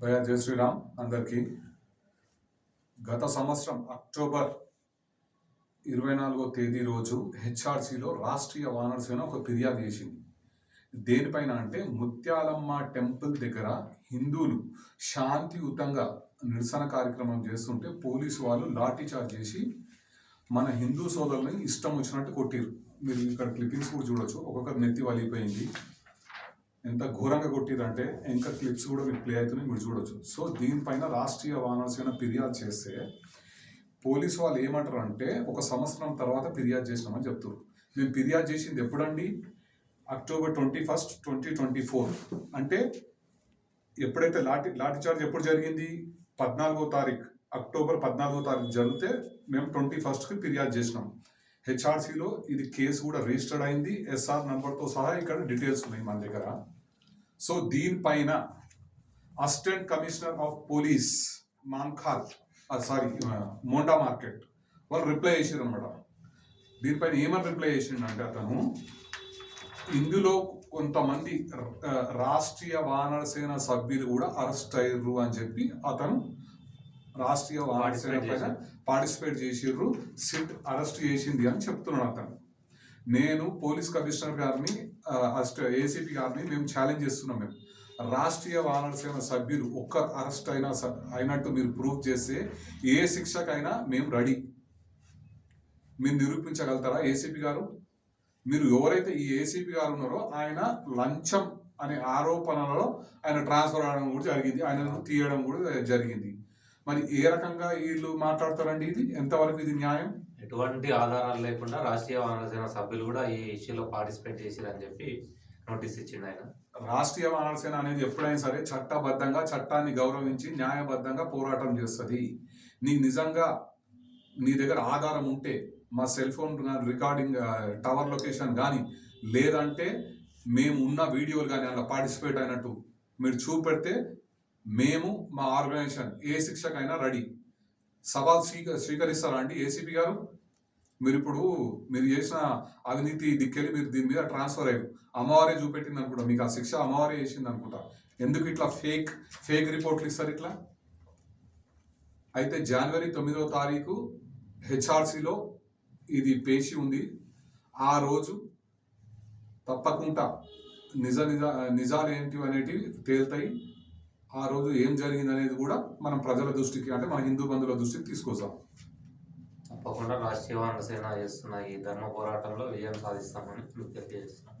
భయ జయ శ్రీరామ్. అందరికీ గత సంవత్సరం అక్టోబర్ ఇరవై నాలుగో తేదీ రోజు హెచ్ఆర్సీలో రాష్ట్రీయ వానరసేన ఒక ఫిర్యాదు చేసింది. దేనిపైన అంటే ముత్యాలమ్మ టెంపుల్ దగ్గర హిందువులు శాంతియుతంగా నిరసన కార్యక్రమం చేస్తుంటే పోలీసు వాళ్ళు లాఠీ చార్జ్ చేసి మన హిందూ సోదరులని ఇష్టం వచ్చినట్టు కొట్టిరు మీరు ఇక్కడ క్లిప్పింగ్స్ కూడా చూడొచ్చు. ఒక్కొక్కరు నెత్తి వలిగిపోయింది. ఎంత ఘోరంగా కొట్టిరంటే ఇంకా క్లిప్స్ కూడా మీకు ప్లే అవుతున్నాయి మీరు చూడొచ్చు. సో దీనిపైన రాష్ట్రీయ వానరసేన ఫిర్యాదు చేస్తే పోలీసు వాళ్ళు ఏమంటారు అంటే ఒక సంవత్సరం తర్వాత ఫిర్యాదు చేసినామని చెప్తారు మేము ఫిర్యాదు చేసింది ఎప్పుడండి? October twenty first twenty twenty four. అంటే ఎప్పుడైతే లాఠీ లాఠీ చార్జ్ ఎప్పుడు జరిగింది? పద్నాలుగో తారీఖు అక్టోబర్ పద్నాలుగో తారీఖు జరిగితే మేము ట్వంటీ ఫస్ట్కి ఫిర్యాదు చేసినాం. హెచ్ఆర్సీలో ఇది కేసు కూడా రిజిస్టర్డ్ అయింది. ఎస్ఆర్ నంబర్తో సహా ఇక్కడ డీటెయిల్స్ ఉన్నాయి మన దగ్గర. సో దీనిపైన అసిస్టెంట్ కమిషనర్ ఆఫ్ పోలీస్ మాన్ఖాల్ సారీ మోండా మార్కెట్ వాళ్ళు రిప్లై చేసారు అనమాట దీనిపైన ఏమని రిప్లై చేసిండంటే అతను ఇందులో కొంతమంది రాష్ట్రీయ వానర సేన సభ్యులు కూడా అరెస్ట్ అయ్యారు అని చెప్పి అతను రాష్ట్రీయ వానర సేన పైన పార్టిసిపేట్ చేసిర్రు సిట్ అరెస్ట్ చేసింది అని చెప్తున్నాడు అతను. నేను పోలీస్ కమిషనర్ గారిని ఏసీపీ గారిని మేము ఛాలెంజ్ చేస్తున్నాం మేము. రాష్ట్రీయ వానర సభ్యులు ఒక్క అరెస్ట్ అయినా అయినట్టు మీరు ప్రూవ్ చేస్తే ఏ శిక్షకైనా మేము రెడీ మీరు నిరూపించగలుగుతారా ఏసీపీ గారు? మీరు ఎవరైతే ఈ ఏసీపీ గారు ఉన్నారో ఆయన లంచం అనే ఆరోపణలలో ఆయన ట్రాన్స్ఫర్ అవడం కూడా జరిగింది. ఆయన తీయడం కూడా జరిగింది. మరి ఏ రకంగా వీళ్ళు మాట్లాడతారండి ఇది? ఎంతవరకు ఇది న్యాయం? ఎటువంటి ఆధారాలు లేకుండా రాష్ట్రీయ వానర సేన సభ్యులు కూడా ఈ ఇష్యూలో పార్టిసిపేట్ చేసిరని చెప్పి నోటీస్ ఇచ్చిండు ఆయన. రాష్ట్రీయ వానర సేన అనేది ఎప్పుడైనా సరే చట్టబద్ధంగా చట్టాన్ని గౌరవించి న్యాయబద్ధంగా పోరాటం చేస్తుంది. నీకు నిజంగా నీ దగ్గర ఆధారం ఉంటే మా cell phone recording tower location కానీ లేదంటే మేము ఉన్న వీడియోలు కానీ అలా పార్టిసిపేట్ అయినట్టు మీరు చూపెడితే మేము మా ఆర్గనైజేషన్ ఏ శిక్షకైనా రెడీ. సవాల్ స్వీక స్వీకరిస్తారా అండి ఏసీపీ గారు? మీరు ఇప్పుడు మీరు చేసిన అవినీతి దిక్కెళ్ళి మీరు దీని మీద ట్రాన్స్ఫర్ అయ్యారు. అమ్మవారే చూపెట్టింది అనుకుంటా. మీకు ఆ శిక్ష అమ్మవారే చేసింది అనుకుంటా. ఎందుకు ఇట్లా ఫేక్ ఫేక్ రిపోర్ట్లు ఇస్తారు ఇట్లా? అయితే జనవరి తొమ్మిదవ తారీఖు హెచ్ఆర్సీలో ఇది పేచి ఉంది. ఆ రోజు తప్పకుండా నిజ నిజ నిజాలు ఏంటివి అనేటివి తేలుతాయి. ఆ రోజు ఏం జరిగింది అనేది కూడా మనం ప్రజల దృష్టికి అంటే మన హిందూ బంధువుల దృష్టికి తీసుకొస్తాం. తప్పకుండా రాష్ట్రీయ సేన చేస్తున్న ఈ ధర్మ పోరాటంలో విజయం సాధిస్తామని విజ్ఞప్తి చేస్తున్నాం.